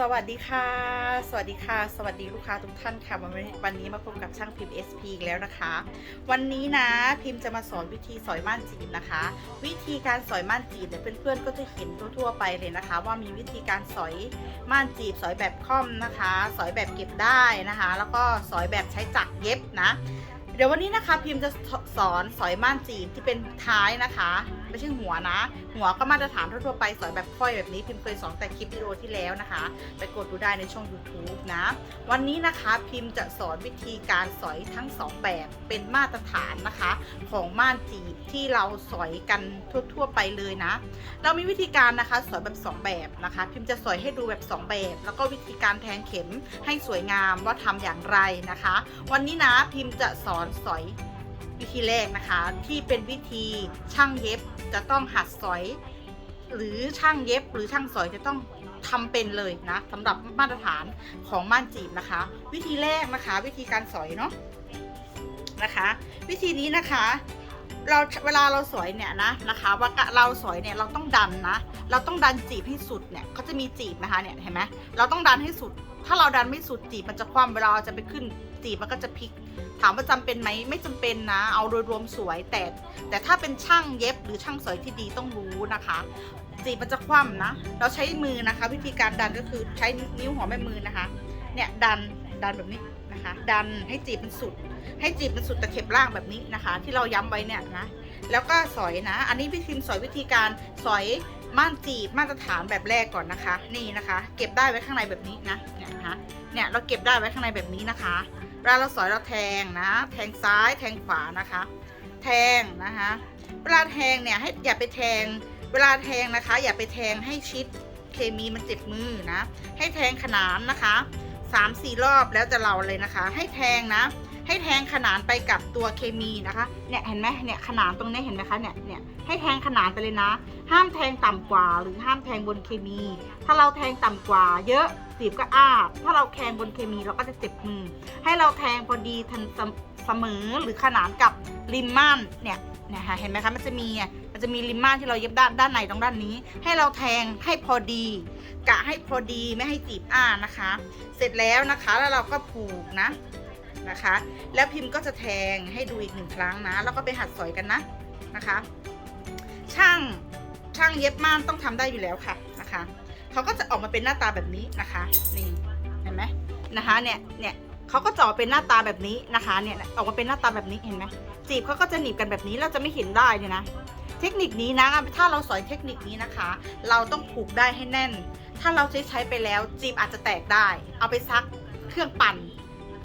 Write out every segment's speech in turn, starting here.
สวัสดีค่ะ สวัสดีค่ะ สวัสดีลูกค้าทุกท่านค่ะวันนี้วันนี้มาพบกับช่างพิมพ์ SP อีกแล้วนะคะ วันนี้นะพิมพ์จะมาสอนวิธีสอยม่านจีบนะคะ วิธีการสอยม่านจีบเนี่ยเพื่อนๆก็จะเห็นทั่วๆไปเลยนะคะ ว่ามีวิธีการสอยม่านจีบ สอยแบบค่อมนะคะ สอยแบบเก็บได้นะคะ แล้วก็สอยแบบใช้จักรเย็บนะ เดี๋ยววันนี้นะคะพิมพ์จะสอนสอยม่านจีบที่เป็นท้ายนะคะ ไม่ใช่หัวนะ หัวก็มาตรฐานทั่วไปสอยแบบค่อยแบบนี้พิมพ์เคยสอนแต่คลิปวิดีโอที่แล้วนะคะ ไปกดดูได้ในช่อง YouTube นะ วันนี้นะคะพิมพ์จะสอนวิธีการสอยทั้งสองแบบเป็นมาตรฐานนะคะ ของม่านจีบที่เราสอยกันทั่วๆไปเลยนะ เรามีวิธีการนะคะสอยแบบ 2 แบบนะคะ พิมพ์จะสอยให้ดูแบบ 2 แบบ แล้วก็วิธีการแทงเข็มให้สวยงามว่าทำอย่างไรนะคะ วันนี้นะพิมพ์จะสอนสอย วิธีแรกนะคะที่เป็นวิธีช่างเย็บจะต้องหัดสอย หรือช่างเย็บหรือช่างสอยจะต้องทำเป็นเลยนะสำหรับมาตรฐานของม่านจีบนะคะ วิธีแรกนะคะ วิธีการสอยเนาะนะคะ วิธีนี้นะคะเราเวลาเราสอยเนี่ยนะนะคะว่าเราสอยเนี่ยเราต้องดันนะ เราต้องดันจีบให้สุดเนี่ยเขาจะมีจีบนะคะเนี่ยเห็นไหมเราต้องดันให้สุด ถ้าเราดันไม่สุดจีบมันจะคว่ำเวลาจะไปขึ้นจีบมันก็จะพลิก ถามว่าจำเป็นไหมไม่จำเป็นนะ เอาโดยรวมสวยแต่ แต่ถ้าเป็นช่างเย็บหรือช่างสอยที่ดีต้องรู้นะคะจีบมันจะคว่ำนะ เราใช้มือนะคะ วิธีการดันก็คือใช้นิ้วหัวแม่มือนะคะ เนี่ยดันดันแบบนี้นะคะ ดันให้จีบมันสุด ให้จีบมันสุดตะเข็บล่างแบบนี้นะคะ ที่เราย้ำไว้เนี่ยนะแล้วก็สอยนะ อันนี้พี่พิมพ์สอยวิธีการสอยม่านจีบมาตรฐานแบบแรกก่อนนะคะ นี่นะคะ เก็บได้ไว้ข้างในแบบนี้นะเนี่ยนะคะเนี่ยเราเก็บได้ไว้ข้างในแบบนี้นะคะ เวลาเราสอยเราแทงนะ แทงซ้ายแทงขวานะคะ แทงนะคะเวลาแทงเนี่ยให้อย่าไปแทง เวลาแทงนะคะ อย่าไปแทงให้ชิดเคมีมันเจ็บมือนะ ให้แทงขนานนะคะสามสี่รอบแล้วจะเราเลยนะคะ ให้แทงนะ ให้แทงขนานไปกับตัวเคมีนะคะ เนี่ยเห็นไหมเนี่ยขนานตรงนี้เห็นไหมคะเนี่ยเนี่ยให้แทงขนานไปเลยนะ ห้ามแทงต่ำกว่าหรือห้ามแทงบนเคมี ถ้าเราแทงต่ำกว่า เยอะจีบก็อ้าถ้าเราแทงบนเคมีเราก็จะเจ็บมือ ให้เราแทงพอดีทันเสมอหรือขนานกับริมม่านเนี่ยเนี่ยค่ะเห็นไหมคะมันจะมีมันจะมีริมม่านที่เราเย็บด้านด้านในตรงด้านนี้ ให้เราแทงให้พอดี กะให้พอดีไม่ให้จีบอ้านะคะ เสร็จแล้วนะคะแล้วเราก็ผูกนะ นะคะ แล้วพิมพ์ก็จะแทงให้ดูอีกหนึ่งครั้งนะ แล้วก็ไปหัดสอยกันนะนะคะ ช่างช่างเย็บม่านต้องทำได้อยู่แล้วค่ะนะคะเขาก็จะออกมาเป็นหน้าตาแบบนี้นะคะนี่เห็นไหมนะคะเนี่ยเนี่ยเขาก็จะออกเป็นหน้าตาแบบนี้นะคะเนี่ยออกมาเป็นหน้าตาแบบนี้เห็นไหมจีบเขาก็จะหนีบกันแบบนี้เราจะไม่เห็นได้เนี่ยนะเทคนิคนี้นะถ้าเราสอนเทคนิคนี้นะคะ เราต้องผูกได้ให้แน่น ถ้าเราใช้ใช้ไปแล้วจีบอาจจะแตกได้ เอาไปซักเครื่องปั่น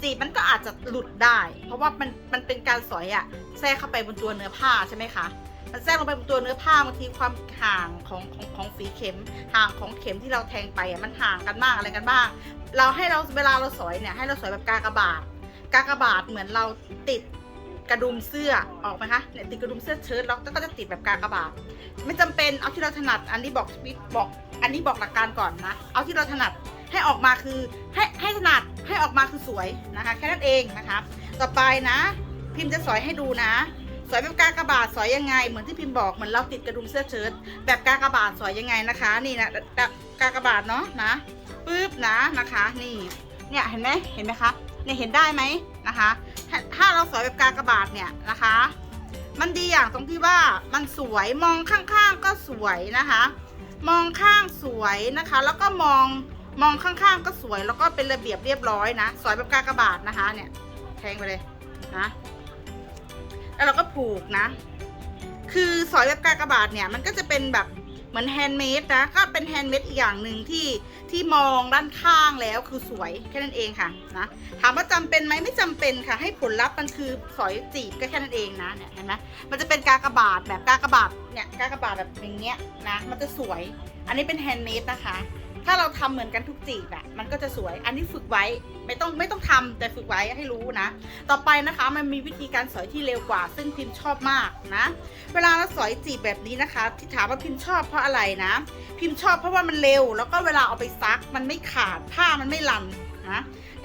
จีบมันก็อาจจะหลุดได้ เพราะว่ามันมันเป็นการสอยอะแทรกเข้าไปบนตัวเนื้อผ้าใช่ไหมคะมันแทรกลงไปบนตัวเนื้อผ้าบางทีความห่างของของของฝีเข็มห่างของเข็มที่เราแทงไปอะมันห่างกันบ้างอะไรกันบ้าง เราให้เราเวลาเราสอยเนี่ยให้เราสอยแบบกากบาทกากบาทเหมือนเราติดกระดุมเสื้อออกไหมคะเนี่ยติดกระดุมเสื้อเชิ้ตแล้วก็จะติดแบบกากบาทไม่จำเป็นเอาที่เราถนัดอันนี้บอกบอก อันนี้บอกหลักการก่อนนะ เอาที่เราถนัด ให้ออกมาคือให้ให้ถนัดให้ออกมาคือสวยนะคะ แค่นั้นเองนะคะต่อไปนะ พิมพ์จะสอยให้ดูนะ สอยแบบกากระบาทสอยยังไง เหมือนที่พิมพ์บอกเหมือนเราติดกระดุมเสื้อเชิ้ตแบบกากระบาทสอยยังไงนะคะ นี่นะกากระบาทเนาะนะปึ๊บนะนะคะ นี่เนี่ยเห็นไหมเห็นไหมคะเนี่ยเห็นได้ไหมนะคะ ถ้าเราสอยแบบกากระบาทเนี่ยนะคะ มันดีอย่างตรงที่ว่ามันสวยมองข้างๆก็สวยนะคะ มองข้างสวยนะคะ แล้วก็มอง มองข้างๆก็สวยแล้วก็เป็นระเบียบเรียบร้อยนะสวยแบบกากระบาทนะคะ เนี่ยแทงไปเลยนะแล้วเราก็ผูกนะ คือสอยแบบกากระบาทเนี่ยมันก็จะเป็นแบบเหมือนแฮนด์เมดนะก็เป็นแฮนด์เมดอีกอย่างหนึ่งที่ที่มองด้านข้างแล้วคือสวยแค่นั้นเองค่ะนะถามว่าจำเป็นไหมไม่จำเป็นค่ะ ให้ผลลัพธ์มันคือสอยจีบก็แค่นั้นเองนะเนี่ยเห็นไหมมันจะเป็นกากบาทแบบกากบาทเนี่ยกากบาทแบบอย่างเงี้ยนะมันจะสวย อันนี้เป็นแฮนด์เมดนะคะ ถ้าเราทำเหมือนกันทุกจีบอะมันก็จะสวย อันนี้ฝึกไว้ไม่ต้องไม่ต้องทำแต่ฝึกไว้ให้รู้นะ ต่อไปนะคะมันมีวิธีการสอยที่เร็วกว่า ซึ่งพิมพ์ชอบมากนะ เวลาเราสอยจีบแบบนี้นะคะ ที่ถามว่าพิมพ์ชอบเพราะอะไรนะ พิมพ์ชอบเพราะว่ามันเร็ว แล้วก็เวลาเอาไปซักมันไม่ขาดผ้ามันไม่ลันนะ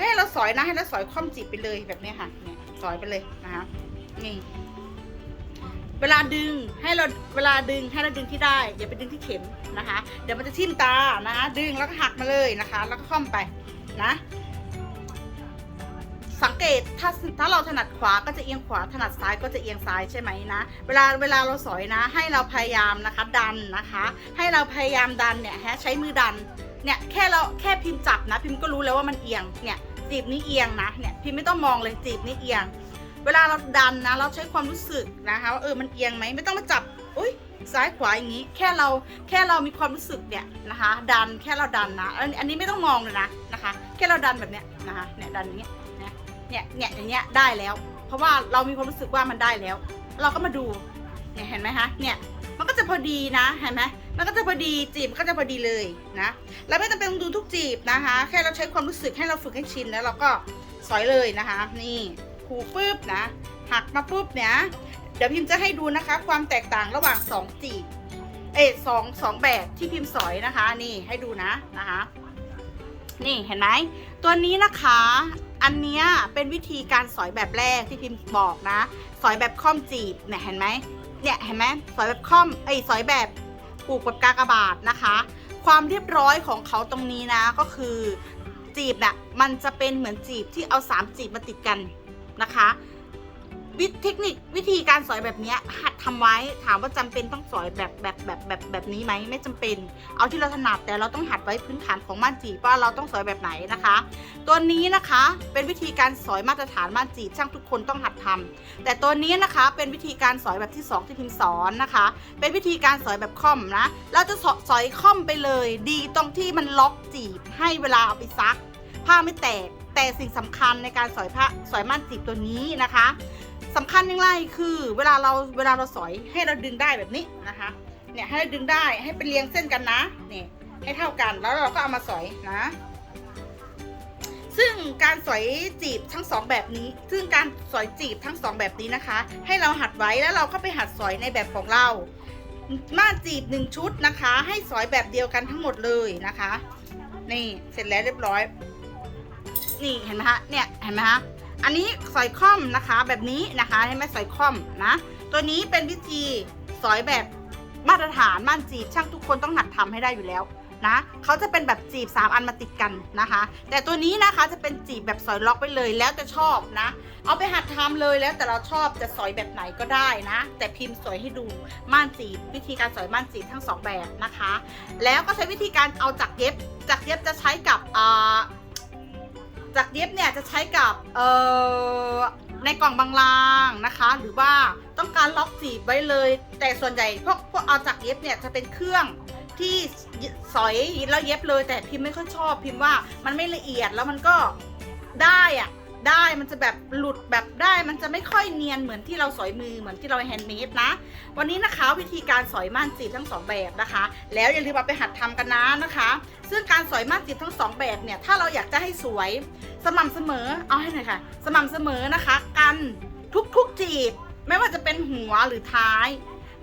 ให้เราสอยนะให้เราสอยคว่ำจีบไปเลยแบบนี้ค่ะเนี่ยสอยไปเลยนะคะนี่ เวลาดึงให้เราเวลาดึงให้เราดึงที่ได้ อย่าไปดึงที่เข็มนะคะ เดี๋ยวมันจะทิ่มตานะคะ ดึงแล้วก็หักมาเลยนะคะ แล้วก็ค่อมไปนะ สังเกตถ้าถ้าเราถนัดขวาก็จะเอียงขวาถนัดซ้ายก็จะเอียงซ้ายใช่ไหมนะ เวลาเวลาเราสอยนะ ให้เราพยายามนะคะดันนะคะ ให้เราพยายามดันเนี่ยฮะใช้มือดันเนี่ยแค่เราแค่พิมพ์จับนะ พิมพ์ก็รู้แล้วว่ามันเอียงเนี่ยจีบนี้เอียงนะเนี่ยพิมพ์ไม่ต้องมองเลยจีบนี้เอียง เวลาเราดันนะ เราใช้ความรู้สึกนะคะว่าเออมันเอียงไหมไม่ต้องมาจับอุ้ยซ้ายขวาอย่างนี้ แค่เราแค่เรามีความรู้สึกเนี่ยนะคะ ดันแค่เราดันนะอันนี้ไม่ต้องมองเลยนะนะคะ แค่เราดันแบบเนี้ยนะคะเนี่ยดันอย่างเงี้ยนะเนี่ยเนี่ยอย่างเงี้ยได้แล้ว เพราะว่าเรามีความรู้สึกว่ามันได้แล้ว เราก็มาดูเนี่ยเห็นไหมคะเนี่ยมันก็จะพอดีนะเห็นไหมมันก็จะพอดีจีบมันก็จะพอดีเลยนะแล้วไม่จำเป็นต้องดูทุกจีบนะคะ แค่เราใช้ความรู้สึกให้เราฝึกให้ชินแล้วเราก็สอยเลยนะคะ นี่ ผูปุ๊บนะ หักมาปุ๊บเนี่ยเดี๋ยวพิมพ์จะให้ดูนะคะ ความแตกต่างระหว่างสองจีบเอยสองสองแบบที่พิมพ์สอยนะคะ นี่ให้ดูนะนะคะ นี่เห็นไหมตัวนี้นะคะ อันเนี้ยเป็นวิธีการสอยแบบแรกที่พิมพ์บอกนะ สอยแบบค่อมจีบเนี่ยเห็นไหมเนี่ยเห็นไหมสอยแบบค่อมไอยสอยแบบปลูกแบบกากบาทนะคะ ความเรียบร้อยของเขาตรงนี้นะก็คือจีบน่ะมันจะเป็นเหมือนจีบที่เอาสามจีบมาติดกัน นะคะวิธีเทคนิควิธีการสอยแบบนี้หัดทำไว้ถามว่าจำเป็นต้องสอยแบบแบบแบบแบบแบบนี้ไหมไม่จำเป็น เอาที่เราถนัดแต่เราต้องหัดไว้พื้นฐานของม่านจีบว่าเราต้องสอยแบบไหนนะคะ ตัวนี้นะคะเป็นวิธีการสอยมาตรฐานม่านจีบช่างทุกคนต้องหัดทำแต่ตัวนี้นะคะเป็นวิธีการสอยแบบที่สองที่พิมสอนนะคะ เป็นวิธีการสอยแบบค่อมนะเราจะสอสอยค่อมไปเลย ดีตรงที่มันล็อกจีบให้เวลาเอาไปซัก ผ้าไม่แตก แต่สิ่งสำคัญในการสอยผ้าสอยม่านจีบตัวนี้นะคะสำคัญอยังไรคือเวลาเราเวลาเราสอยให้เราดึงได้แบบนี้นะคะ เนี่ยให้เราดึงได้ให้เป็นเรียงเส้นกันนะเนี่ยให้เท่ากันแล้วเราก็เอามาสอยนะซึ่งการสอยจีบทั้งสองแบบนี้ ซึ่งการสอยจีบทั้งสองแบบนี้นะคะ ให้เราหัดไว้แล้วเราก็ไปหัดสอยในแบบของเรา มาจีบหนึ่งชุดนะคะ ให้สอยแบบเดียวกันทั้งหมดเลยนะคะ นี่เสร็จแล้วเรียบร้อย นี่เห็นไหมฮะเนี่ยเห็นไหมฮะอันนี้สอยค่อมนะคะแบบนี้นะคะให้ไหมสอยค่อมนะตัวนี้เป็นวิธีสอยแบบมาตรฐานม่านจีบช่างทุกคนต้องหัดทำให้ได้อยู่แล้วนะเขาจะเป็นแบบจีบ 3 อันมาติดกันนะคะ แต่ตัวนี้นะคะจะเป็นจีบแบบสอยล็อกไปเลยแล้วจะชอบนะ เอาไปหัดทำเลยแล้วแต่เราชอบจะสอยแบบไหนก็ได้นะ แต่พิมพ์สอยให้ดูม่านจีบ วิธีการสอยม่านจีบทั้งสองแบบนะคะ แล้วก็ใช้วิธีการเอาจักเย็บจักเย็บจะใช้กับ จากเย็บเนี่ยจะใช้กับเอ่อในกล่องบางลางนะคะ หรือว่าต้องการล็อกสีไว้เลย แต่ส่วนใหญ่พวกพวกเอาจากเย็บเนี่ยจะเป็นเครื่องที่สอยแล้วเย็บเลย แต่พิมพ์ไม่ค่อยชอบพิมพ์ว่ามันไม่ละเอียดแล้วมันก็ได้อะ ได้มันจะแบบหลุดแบบได้มันจะไม่ค่อยเนียนเหมือนที่เราสอยมือเหมือนที่เราแฮนด์เมดนะ วันนี้นะคะวิธีการสอยม่านจีบทั้งสองแบบนะคะ แล้วอย่าลืมเอาไปหัดทำกันนะนะคะ ซึ่งการสอยม่านจีบทั้งสองแบบเนี่ยถ้าเราอยากจะให้สวยสม่ำเสมอเอาให้หน่อยค่ะ สม่ำเสมอนะคะ กันทุกๆจีบไม่ว่าจะเป็นหัวหรือท้าย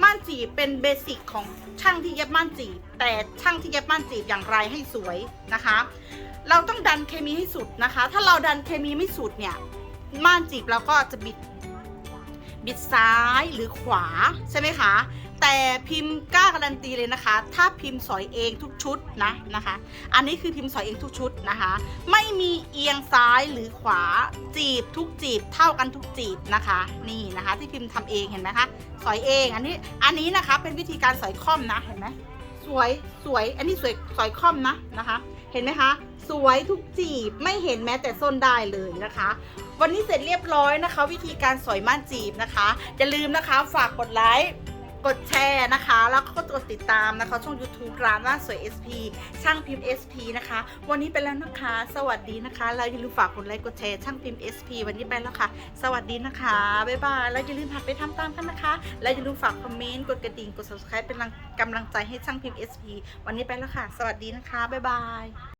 ม่านจีบเป็นเบสิกของช่างที่เย็บม่านจีบ แต่ช่างที่เย็บม่านจีบอย่างไรให้สวยนะคะ เราต้องดันเคมีให้สุดนะคะ ถ้าเราดันเคมีไม่สุดเนี่ยม่านจีบเราก็จะบิด บิดซ้ายหรือขวาใช่ไหมคะ แต่พิมพ์กล้าการันตีเลยนะคะ ถ้าพิมพ์สอยเองทุกชุดนะนะคะ อันนี้คือพิมพ์สอยเองทุกชุดนะคะ ไม่มีเอียงซ้ายหรือขวาจีบทุกจีบเท่ากันทุกจีบนะคะ นี่นะคะที่พิมพ์ทำเองเห็นไหมคะสอยเองอันนี้อันนี้นะคะเป็นวิธีการสอยค่อมนะเห็นไหมสวยสวยอันนี้สวยสอยค่อมนะนะคะ เห็นไหมคะ สวยทุกจีบไม่เห็นแม้แต่ส้นได้เลยนะคะ วันนี้เสร็จเรียบร้อยนะคะ วิธีการสอยม่านจีบนะคะอย่าลืมนะคะ ฝากกดไลค์ กดแชร์นะคะ แล้วก็กดติดตามนะคะ ช่อง YouTube ร้านว่าสวย SP ช่างพิมพ์ SP นะคะ วันนี้ไปแล้วนะคะ สวัสดีนะคะ แล้วอย่าลืมฝากกดไลค์กดแชร์ช่างพิมพ์ SP วันนี้ไปแล้วค่ะ สวัสดีนะคะ บ๊ายบาย แล้วอย่าลืมหัดไปทำตามกันนะคะ และอย่าลืมฝากคอมเมนต์กดกระดิ่งกด subscribe เป็นกำลังใจให้ช่างพิมพ์ SP วันนี้ไปแล้วค่ะ สวัสดีนะคะ บ๊ายบาย